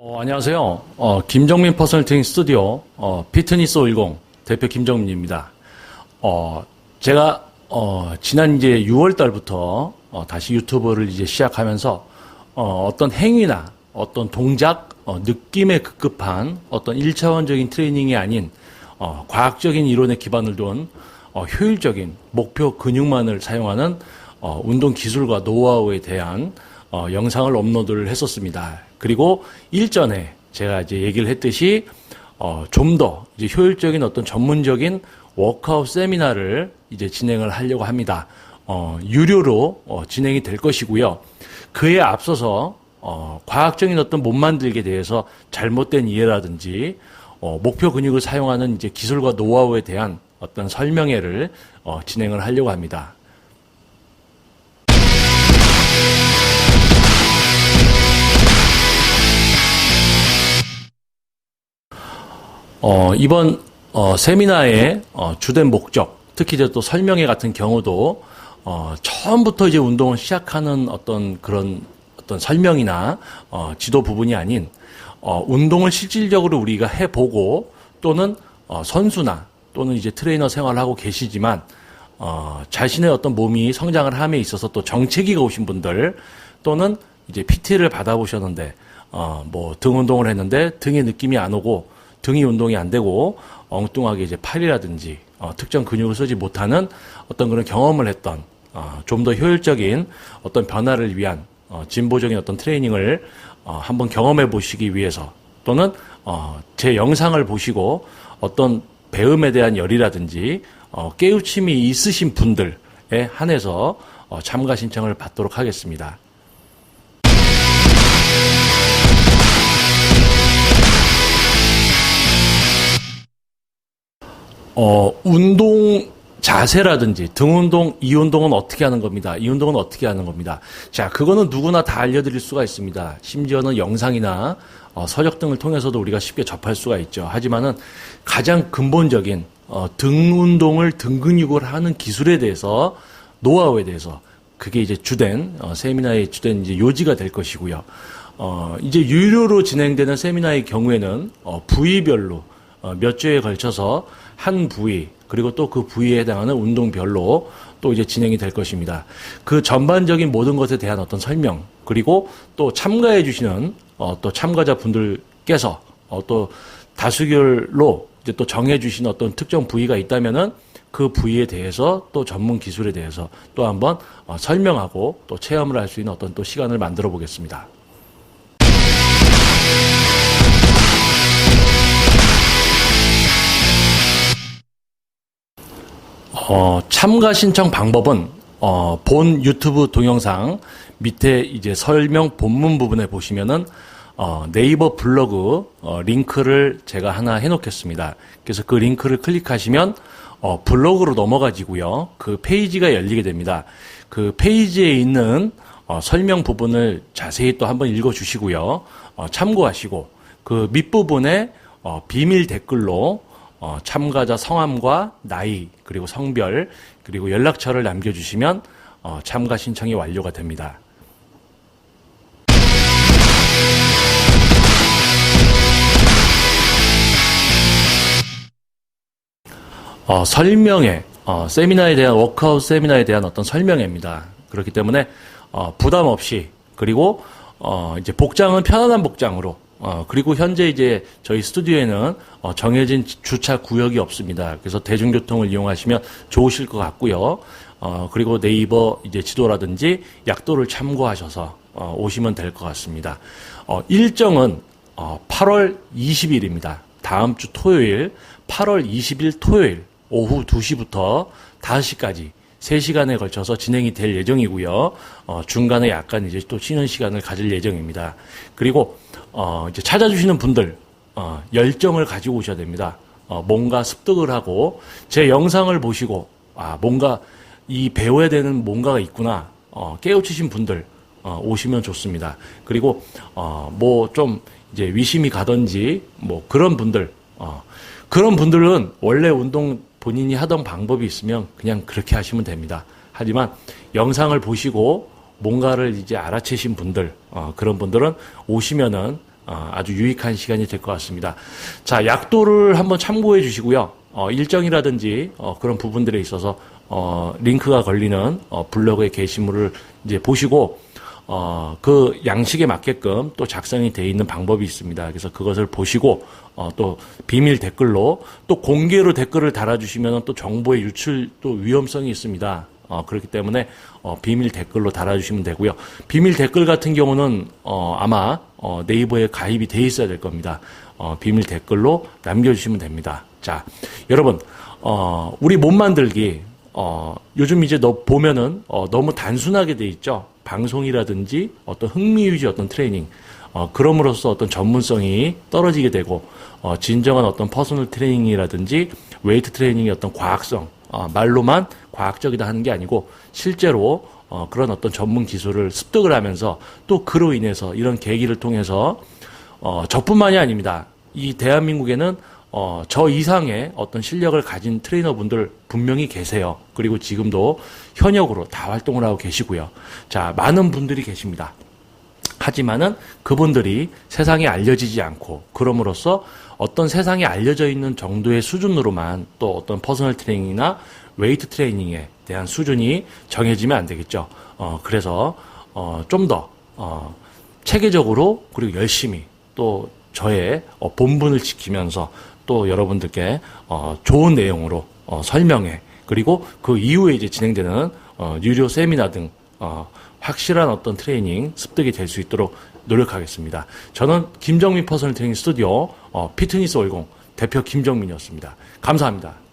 어, 안녕하세요. 어, 김정민 퍼스널 스튜디오 어, 피트니스 510 대표 김정민입니다. 어, 제가 어, 지난 이제 6월 달부터 어, 다시 유튜브를 이제 시작하면서 어, 어떤 행위나 어떤 동작, 어, 느낌에 급급한 어떤 1차원적인 트레이닝이 아닌 어, 과학적인 이론에 기반을 둔 어, 효율적인 목표 근육만을 사용하는 어, 운동 기술과 노하우에 대한 어, 영상을 업로드를 했었습니다. 그리고 일전에 제가 이제 얘기를 했듯이 어, 좀 더 이제 효율적인 어떤 전문적인 워크아웃 세미나를 이제 진행을 하려고 합니다. 어, 유료로 어, 진행이 될 것이고요. 그에 앞서서 어, 과학적인 어떤 몸 만들기에 대해서 잘못된 이해라든지 어, 목표 근육을 사용하는 이제 기술과 노하우에 대한 어떤 설명회를 어, 진행을 하려고 합니다. 어, 이번 어, 세미나의 어, 주된 목적, 특히 이제 또 설명회 같은 경우도 어, 처음부터 이제 운동을 시작하는 어떤 그런 어떤 설명이나 어, 지도 부분이 아닌 어, 운동을 실질적으로 우리가 해보고 또는 어, 선수나 또는 이제 트레이너 생활을 하고 계시지만 어, 자신의 어떤 몸이 성장을 함에 있어서 또 정체기가 오신 분들 또는 이제 PT를 받아보셨는데 어, 뭐 등 운동을 했는데 등의 느낌이 안 오고 등이 운동이 안 되고 엉뚱하게 이제 팔이라든지 어, 특정 근육을 쓰지 못하는 어떤 그런 경험을 했던 어, 좀 더 효율적인 어떤 변화를 위한 어, 진보적인 어떤 트레이닝을 어, 한번 경험해 보시기 위해서 또는 어, 제 영상을 보시고 어떤 배움에 대한 열이라든지 어, 깨우침이 있으신 분들에 한해서 어, 참가 신청을 받도록 하겠습니다. 어, 운동 자세라든지 등 운동, 이 운동은 어떻게 하는 겁니다. 이 운동은 어떻게 하는 겁니다. 자, 그거는 누구나 다 알려드릴 수가 있습니다. 심지어는 영상이나 어, 서적 등을 통해서도 우리가 쉽게 접할 수가 있죠. 하지만은 가장 근본적인 어, 등 운동을 등 근육을 하는 기술에 대해서 노하우에 대해서 그게 이제 주된 어, 세미나의 주된 이제 요지가 될 것이고요. 어, 이제 유료로 진행되는 세미나의 경우에는 어, 부위별로 어, 몇 주에 걸쳐서 한 부위 그리고 또 그 부위에 해당하는 운동별로 또 이제 진행이 될 것입니다. 그 전반적인 모든 것에 대한 어떤 설명 그리고 또 참가해 주시는 어, 또 참가자 분들께서 어, 또 다수결로 이제 또 정해 주신 어떤 특정 부위가 있다면은 그 부위에 대해서 또 전문 기술에 대해서 또 한번 어, 설명하고 또 체험을 할 수 있는 어떤 또 시간을 만들어 보겠습니다. 어, 참가 신청 방법은 어, 본 유튜브 동영상 밑에 이제 설명 본문 부분에 보시면은 어, 네이버 블로그 어, 링크를 제가 하나 해놓겠습니다. 그래서 그 링크를 클릭하시면 어, 블로그로 넘어가지고요. 그 페이지가 열리게 됩니다. 그 페이지에 있는 어, 설명 부분을 자세히 또 한번 읽어주시고요. 어, 참고하시고 그 밑부분에 어, 비밀 댓글로 어, 참가자 성함과 나이 그리고 성별 그리고 연락처를 남겨주시면 어, 참가 신청이 완료가 됩니다. 어, 설명회, 어, 세미나에 대한 워크아웃 세미나에 대한 어떤 설명회입니다. 그렇기 때문에 어, 부담 없이 그리고 어, 이제 복장은 편안한 복장으로 어, 그리고 현재 이제 저희 스튜디오에는 어, 정해진 주차 구역이 없습니다. 그래서 대중교통을 이용하시면 좋으실 것 같고요. 어, 그리고 네이버 이제 지도라든지 약도를 참고하셔서 어, 오시면 될 것 같습니다. 어, 일정은 어, 8월 20일입니다. 다음 주 토요일 8월 20일 토요일 오후 2시부터 5시까지 3시간에 걸쳐서 진행이 될 예정이고요. 어, 중간에 약간 이제 또 쉬는 시간을 가질 예정입니다. 그리고 어, 이제 찾아주시는 분들 어, 열정을 가지고 오셔야 됩니다. 어, 뭔가 습득을 하고 제 영상을 보시고 아 뭔가 이 배워야 되는 뭔가가 있구나 어, 깨우치신 분들 어, 오시면 좋습니다. 그리고 어, 뭐 좀 이제 위심이 가든지 뭐 그런 분들 어, 그런 분들은 원래 운동 본인이 하던 방법이 있으면 그냥 그렇게 하시면 됩니다. 하지만 영상을 보시고 뭔가를 이제 알아채신 분들 어, 그런 분들은 오시면은 어, 아주 유익한 시간이 될 것 같습니다. 자, 약도를 한번 참고해 주시고요. 어, 일정이라든지 어, 그런 부분들에 있어서 어, 링크가 걸리는 어, 블로그의 게시물을 이제 보시고 어, 그 양식에 맞게끔 또 작성이 되어 있는 방법이 있습니다. 그래서 그것을 보시고 어, 또 비밀 댓글로 또 공개로 댓글을 달아주시면 또 정보의 유출 또 위험성이 있습니다. 어, 그렇기 때문에 어, 비밀 댓글로 달아주시면 되고요. 비밀 댓글 같은 경우는 어, 아마 어, 네이버에 가입이 돼 있어야 될 겁니다. 어, 비밀 댓글로 남겨주시면 됩니다. 자, 여러분, 어, 우리 몸 만들기 어, 요즘 이제 너 보면은 어, 너무 단순하게 돼 있죠. 방송이라든지 어떤 흥미 위주 어떤 트레이닝 어, 그럼으로써 어떤 전문성이 떨어지게 되고 어, 진정한 어떤 퍼스널 트레이닝이라든지 웨이트 트레이닝의 어떤 과학성 어, 말로만 과학적이다 하는 게 아니고 실제로 어, 그런 어떤 전문 기술을 습득을 하면서 또 그로 인해서 이런 계기를 통해서 어, 저뿐만이 아닙니다. 이 대한민국에는 어, 저 이상의 어떤 실력을 가진 트레이너분들 분명히 계세요. 그리고 지금도 현역으로 다 활동을 하고 계시고요. 자, 많은 분들이 계십니다. 하지만은 그분들이 세상에 알려지지 않고 그럼으로써 어떤 세상에 알려져 있는 정도의 수준으로만 또 어떤 퍼스널 트레이닝이나 웨이트 트레이닝에 대한 수준이 정해지면 안 되겠죠. 어, 그래서 어, 좀더 어, 체계적으로 그리고 열심히 또 저의 어, 본분을 지키면서 또 여러분들께 어, 좋은 내용으로 어, 설명해 그리고 그 이후에 이제 진행되는 어, 유료 세미나 등 어, 확실한 어떤 트레이닝 습득이 될 수 있도록 노력하겠습니다. 저는 김정민 퍼스널 트레이닝 스튜디오 어, 피트니스 월공 대표 김정민이었습니다. 감사합니다.